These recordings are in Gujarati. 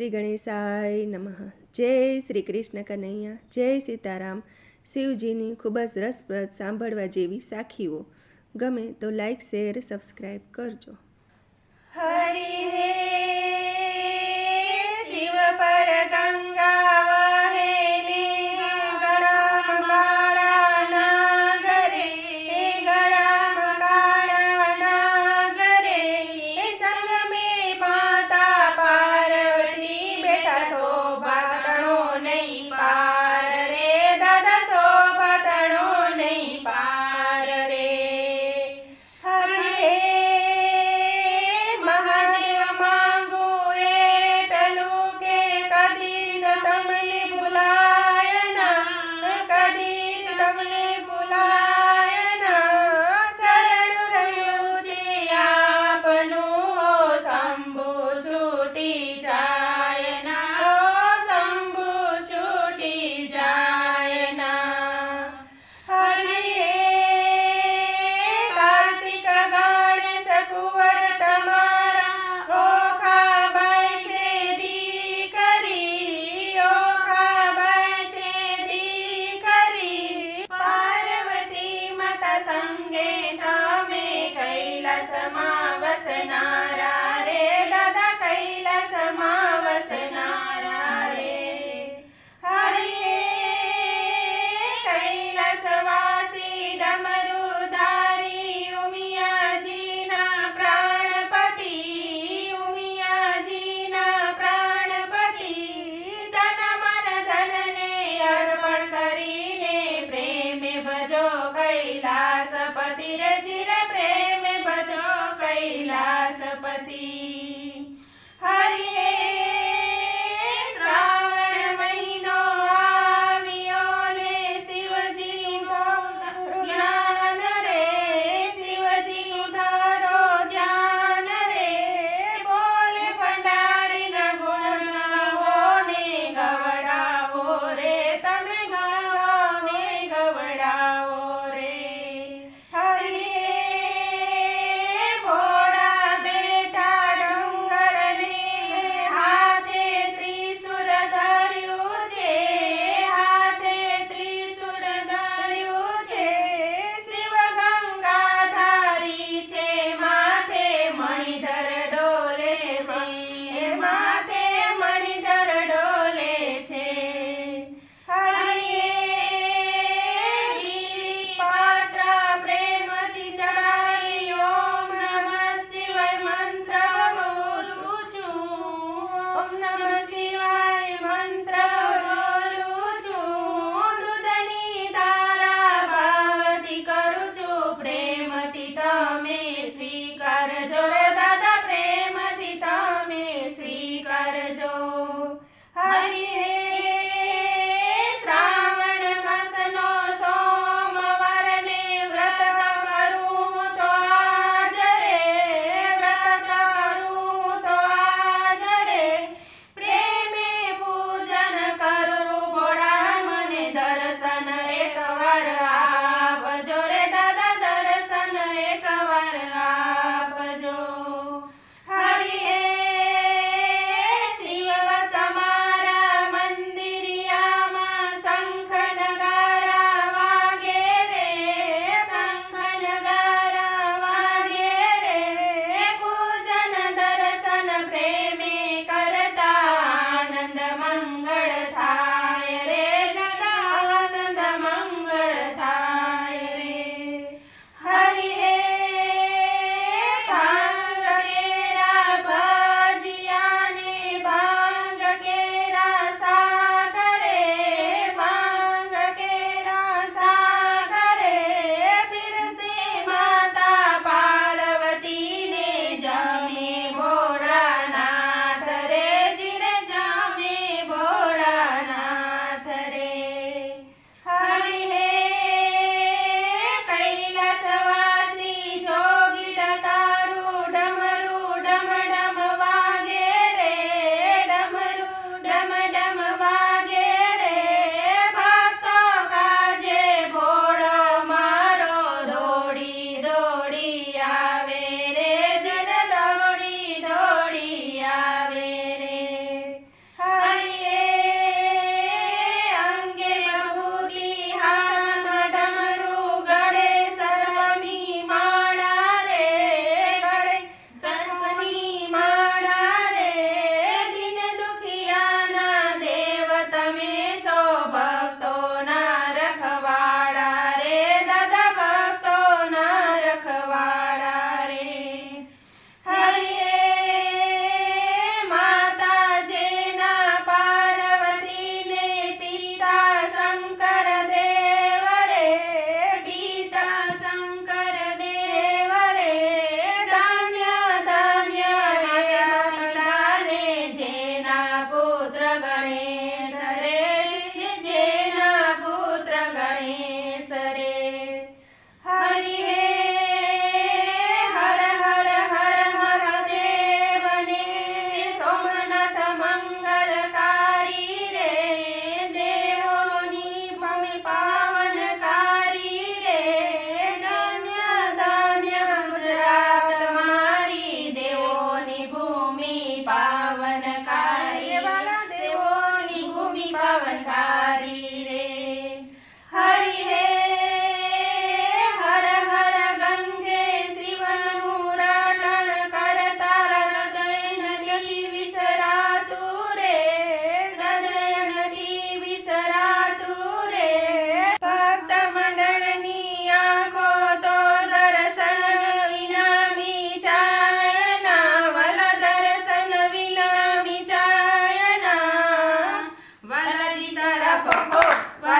શ્રી ગણેશાય નમઃ. જય શ્રી કૃષ્ણ કનૈયા. જય સીતારામ. શિવજીની ખૂબ જ રસપ્રદ સાંભળવા જેવી સાખીઓ. ગમે તો લાઈક શેર સબસ્ક્રાઈબ કરજો. હરિ શિવ પર ગંગા. treasure.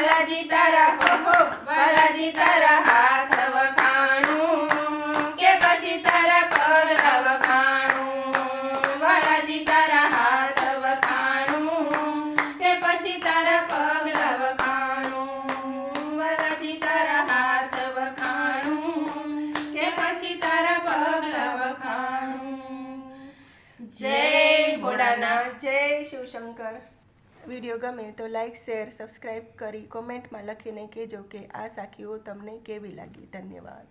વાલાજી તારા હો હો વાલાજી તારા હાથ વખાણું. કે પછી તારા પગલા વખાણું બાલાજી તારા હાથ વખાણું. કે પછી તારા પગલા વખાણું બાલાજી તારા હાથ વખાણું. કે પછી તારા પગલા વખાણું જય ભોળાનાથ જય શિવશંકર. વીડિયો ગમે તો લાઈક, શેર સબસ્ક્રાઈબ કરી કોમેન્ટમાં લખીને કહેજો કે આ સાખીઓ તમને કેવી લાગી. ધન્યવાદ.